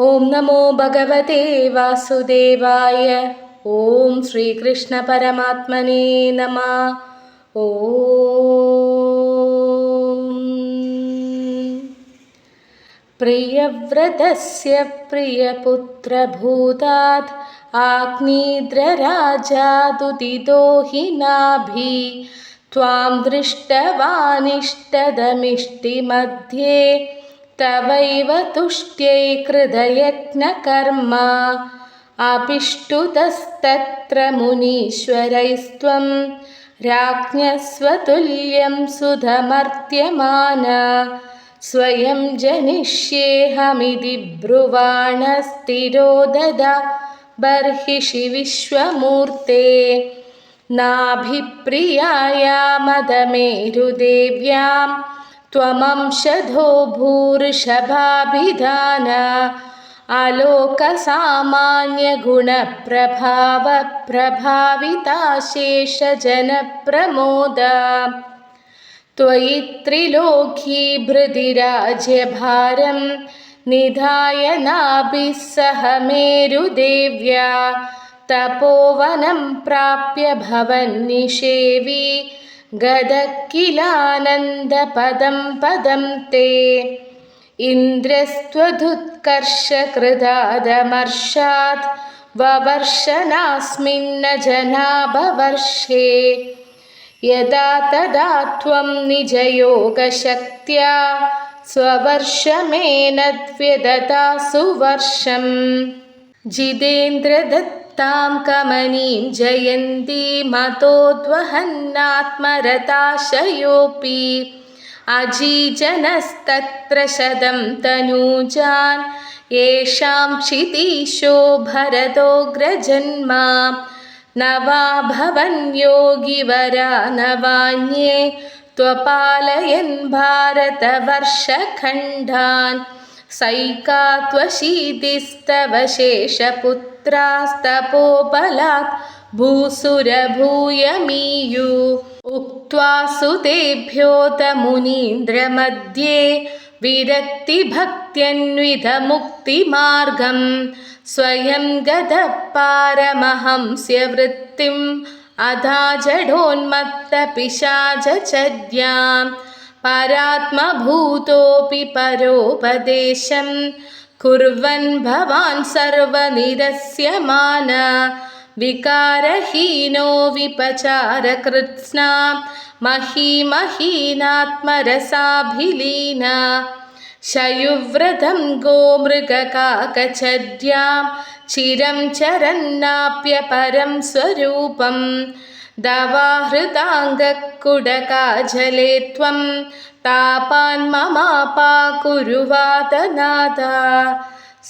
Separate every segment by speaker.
Speaker 1: ॐ नमो भगवते वासुदेवाय ॐ श्रीकृष्णपरमात्मने नमः। ॐ। प्रियव्रतस्य प्रियपुत्रभूतात् आग्निद्रराजादुदितो हि नाभि त्वां दृष्टवानिष्टदमिष्टिमध्ये तवैव तुष्ट्यै कृतयज्ञकर्म अपिष्टुतस्तत्र मुनीश्वरैस्त्वं राज्ञस्वतुल्यं सुधमर्त्यमान। स्वयं जनिष्येऽहमिति ब्रुवाणस्थिरो ददा बर्हिषि विश्वमूर्ते। नाभिप्रियाया मदमेरुदेव्यां त्वमंशधो भूर्षभाभिधान आलोकसामान्यगुणप्रभावप्रभाविताशेषजनप्रमोद। त्वयि त्रिलोकीभृतिराज्यभारं निधाय नाभिः सह मेरुदेव्या तपोवनं प्राप्य भवन्निषेवि गदः किलानन्दपदं पदं ते। इन्द्रस्त्वदुत्कर्षकृदादमर्षात् ववर्षनास्मिन्न जनाभवर्षे। यदा तदा त्वं निजयोगशक्त्या स्ववर्षमेनद्व्यदतासु वर्षं जितेन्द्रदत्तां कमनीं जयन्तीमतोद्वहन्नात्मरताशयोऽपि अजीजनस्तत्र शतं तनूजान् येषां क्षितीशो भरतोऽग्रजन्मा न वा भवन्योगिवरा न वान्ये त्वपालयन् भारतवर्षखण्डान् सैका त्वशीतिस्तव शेषपुत्रास्तपोबलात् भूसुरभूयमीयु। उक्त्वा सुतेभ्योऽत मुनीन्द्रमध्ये विरक्तिभक्त्यन्वितमुक्तिमार्गं स्वयं गतः पारमहंस्यवृत्तिम् अधा जडोन्मत्तपिशाचर्यां परात्मभूतोऽपि परोपदेशं कुर्वन् भवान् सर्वनिरस्यमान विकारहीनो विपचारकृत्स्ना। महीमहीनात्मरसाभिलीना। शयुव्रतं गोमृगकाकचर्यां। चिरं चरन्नाप्यपरं स्वरूपं दवाहृताङ्गकुडकाजले त्वं तापान् ममापाकुरुवातनादा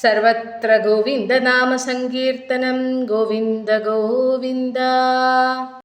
Speaker 1: सर्वत्र गोविन्दनामसङ्कीर्तनं गोविन्द गोविन्द